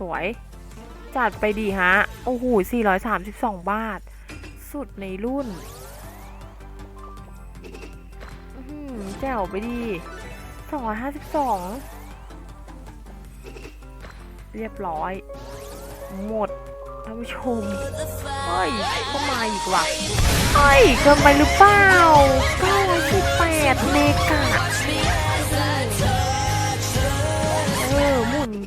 สวย จัดไปดีฮะ โอ้โห 432 บาท สุดในรุ่นแจ๋วไปดี 252 เรียบร้อย หมดท่านผู้ชม เฮ้ยก็มาอีกว่ะ เฮ้ย เกินไปหรือเปล่า918เมกะ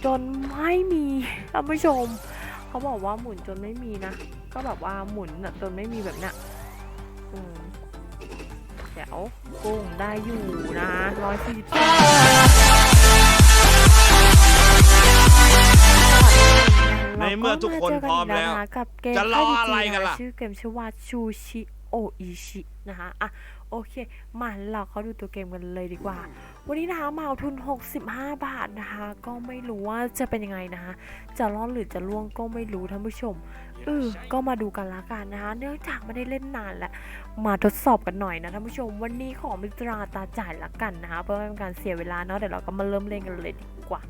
จนไม่มีท่านผู้ชม เขาบอกว่าหมุนจนไม่มีนะ ก็แบบว่าหมุนน่ะจนไม่มีแบบเนี้ยอืมเดี๋ยวกุ้งได้อยู่นะร้อยสี่สิบในเมื่อทุกคนพร้อมแล้ว กับเกมจะรออะไรกันล่ะ ชื่อเกมชื่อว่าชูชิโออิชินะคะอะ โอเค มาเราเขาดูตัวเกมกันเลยดีกว่า วันนี้นะคะมาเอาทุน 65 บาทนะคะ ก็ไม่รู้ว่าจะเป็นยังไงนะคะ จะรอดหรือจะล่วงก็ไม่รู้ท่านผู้ชมเออก็มาดูกันละกันนะคะ เนื่องจากไม่ได้เล่นนานแล้ว มาทดสอบกันหน่อยนะท่านผู้ชม วันนี้ขอมิตราตาจ่ายละกันนะคะ เพื่อไม่เป็นการเสียเวลาเนาะเดี๋ยวเราก็มาเริ่มเล่นกันเลยดีกว่า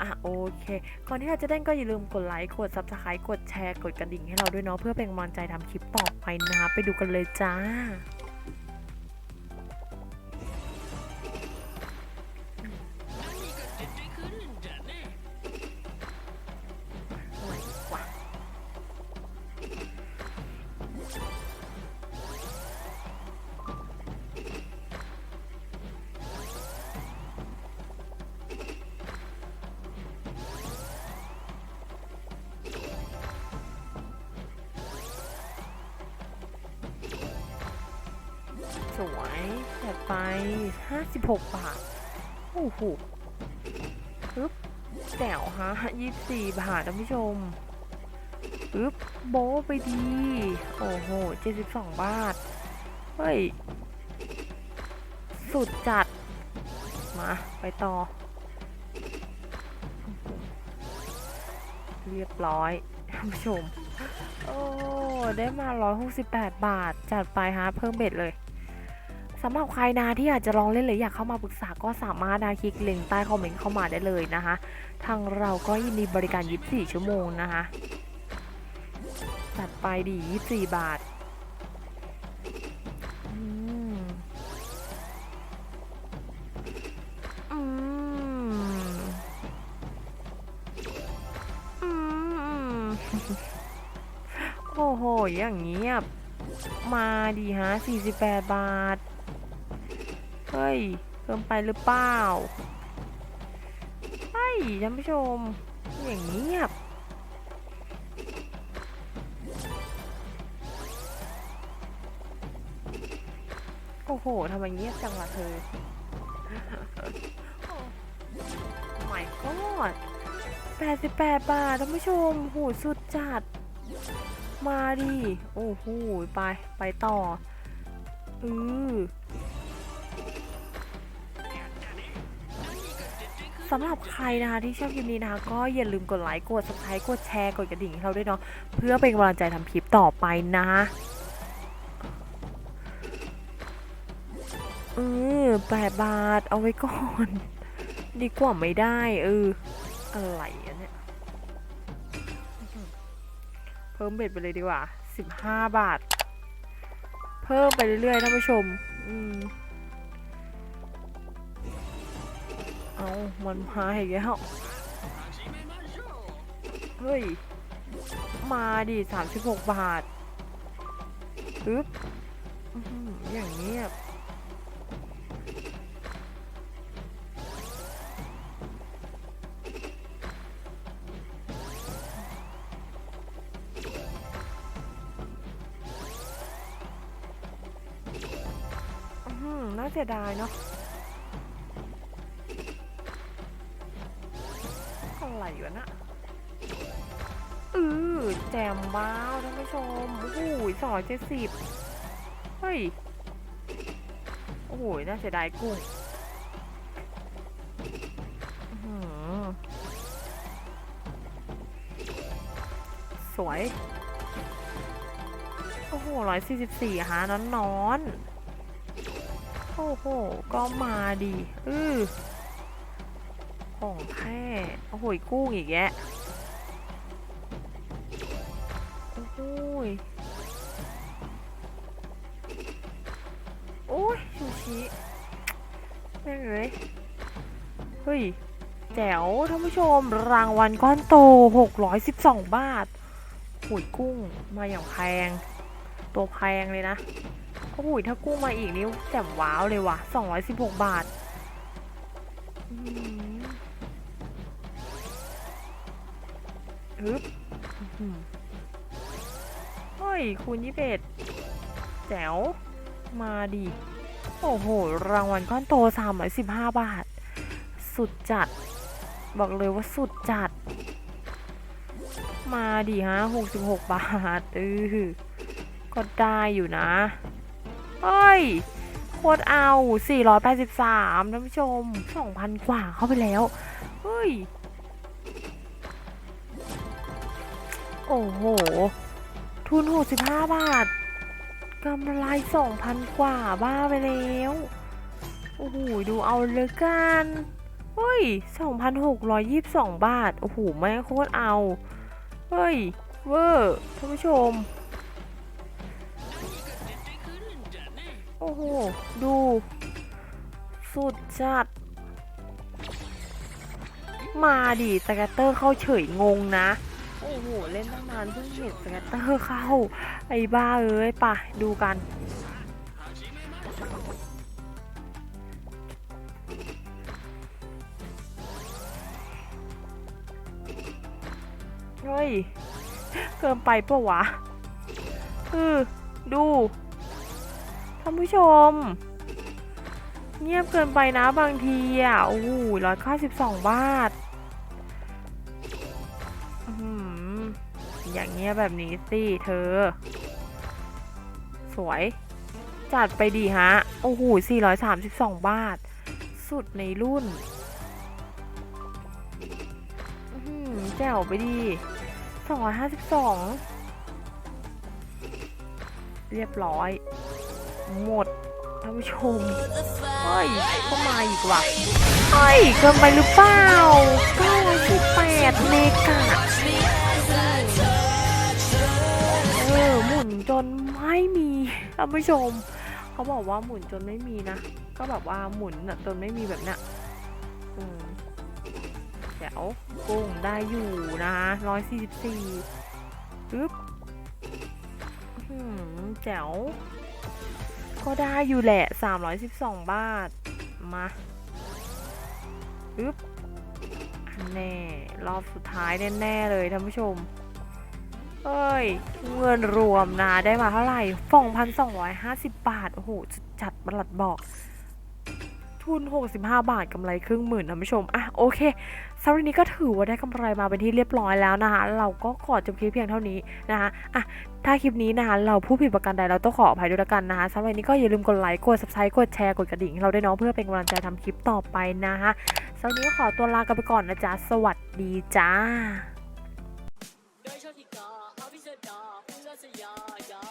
อะโอเค ก่อนที่เราจะเล่นก็อย่าลืมกดไลค์ กด subscribe กดแชร์ กดกระดิ่งให้เราด้วยเนาะเพื่อเป็นกำลังใจทำคลิปต่อไปนะคะ ไปดูกันเลยจ้า จัดไป 56 บาท โอ้โหปึ๊บแจ๋วฮะ 24 บาทท่านผู้ชมปึ๊บโบไปดี โอ้โห 72 บาท เฮ้ย สุดจัด มา ไปต่อ เรียบร้อยท่านผู้ชม โอ้ ได้มา 168 บาท จัดไปฮะ เพิ่มเบ็ดเลย สำหรับใครนะที่อยากจะลองเล่นหรืออยากเข้ามาปรึกษาก็สามารถนะคลิกลิงก์ใต้คอมเมนต์เข้ามาได้เลยนะคะ ทางเราก็ยินดีบริการ 24 ชั่วโมงนะคะจัดไปดี 24 บาทโอ้โห อย่างเงียบ มาดีฮะ 48 บาท เฮ้ยเพิ่มไปหรือเปล่าเฮ้ยท่านผู้ชม อย่างเงียบโอ้โหทำไมเงียบจังล่ะเธอไม่กอด88บาทท่านผู้ชมโหสุดจัด มาดิ โอ้โห ไป ไปต่อ อือ สำหรับใครนะคะที่ชอบคลิปนี้นะคะก็อย่าลืมกดไลค์กด subscribe กดแชร์กดกระดิ่งให้เราด้วยเนาะเพื่อเป็นกำลังใจทำคลิปต่อไปนะเออแปดบาทเอาไว้ก่อน ดีกว่าไม่ได้เอออะไรอะเนี่ยเพิ่มเบ็ดไปเลยดีกว่าสิบห้าบาท เพิ่มไปเรื่อยๆท่านผู้ชม อืม เอามันมาอีกแล้วเฮ้ย มาดิสามสิบหกบาทปึ๊บอย่างเงียบอื้อหือน่าเสียดายเนาะ อะไรวะน่ะอือแจมบ้าวท่านผู้ชม โอ้โหสองเจ็ดสิบเฮ้ย โอ้โห น่าเสียดายกุ้งสวย โอ้โหร้อยสี่สิบสี่ฮะนอนนอน โอ้โห ก็มาดี อือ ของแท้โอ้โหกุ้งอีกแยะโอ้โหโอ้ยชูชีแม่งเลยเฮ้ยแจ๋วท่านผู้ชมรางวัลก้อนโต 612 บาทหุยกุ้งมาอย่างแพง ตัวแพงเลยนะก็หุยถ้ากุ้งมาอีกนี่แจ๋มว้าวเลยว่ะ 216 บาท ฮึบเฮ้ย คูณยี่สิบเอ็ดแจ๋ว มาดิ โอ้โห รางวัลก้อนโต315บาท สุดจัด บอกเลยว่าสุดจัด มาดิฮะ66บาท เออ ก็ได้อยู่นะ เฮ้ยโคตรเอา 483ท่านผู้ชม 2,000 กว่าเข้าไปแล้ว เฮ้ย อ้โห ทุน 65 บาท กำไร 2,000 กว่าบ้าไปแล้ว โอ้โห ดูเอาเลยกันเฮ้ย 2,622 บาท โอ้โห แม่โคตรเอา เฮ้ย เวอร์ท่านผู้ชม โอ้โห ดู สุดจัด มาดิสแกตเตอร์เข้าเฉยงงนะ โอ้โห เล่นตั้งนานเพิ่งเห็นสแกตเตอร์เข้า ไอ้บ้าเอ้ยป่ะ ดูกันเฮ้ย เกินไปปะวะเออดู ท่านผู้ชม เงียบเกินไปนะบางทีอะ โอ้โหร้อยเก้าสิบสองบาท อย่างเงี้ยแบบนี้สิเธอ สวย จัดไปดีฮะ โอ้โห 432 บาท สุดในรุ่นอื้อหือแจ๋วไปดี 252 เรียบร้อย หมดท่านผู้ชม เฮ้ยก็มาอีกว่ะ เฮ้ยเกินไปหรือเปล่า918เมกะ นจนไม่มีท่านผู้ชม เขาบอกว่าหมุนจนไม่มีนะ ก็แบบว่าหมุนน่ะจนไม่มีแบบเนี้ยอืมแจ๋วกุ้งได้อยู่นะร้อยสี่สิบสี่ปึ๊บอื้อหือแจ๋วก็ได้อยู่แหละ 312 บาท มาอึ๊บอันแน่ รอบสุดท้ายแน่ ๆ เลยท่านผู้ชม เอ้ย เงินรวมนะได้มาเท่าไหร่2,250บบาท โอ้โห จัดประหลัดบอก ทุน 65 บาทกำไรครึ่งหมื่นท่านผู้ชม อะ โอเคสำหรับนี้ก็ถือว่าได้กำไรมาเป็นที่เรียบร้อยแล้วนะคะ เราก็ขอจบคลิปเพียงเท่านี้นะคะอะถ้าคลิปนี้นะคะเราผู้ผิดประการใดเราต้องขออภัยด้วยละกันนะคะสำหรับนี้ก็อย่าลืมกดไลค์ กด subscribe กดแชร์กดกระดิ่งเราด้วยเนาะเพื่อเป็นกำลังใจทำคลิปต่อไปนะคะสำหรับนี้ขอตัวลากันไปก่อนนะจ๊ะ สวัสดีจ้า ยา ยา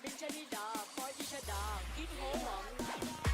เป็นชนิดาคอยอิชดาคิดหัวหวัง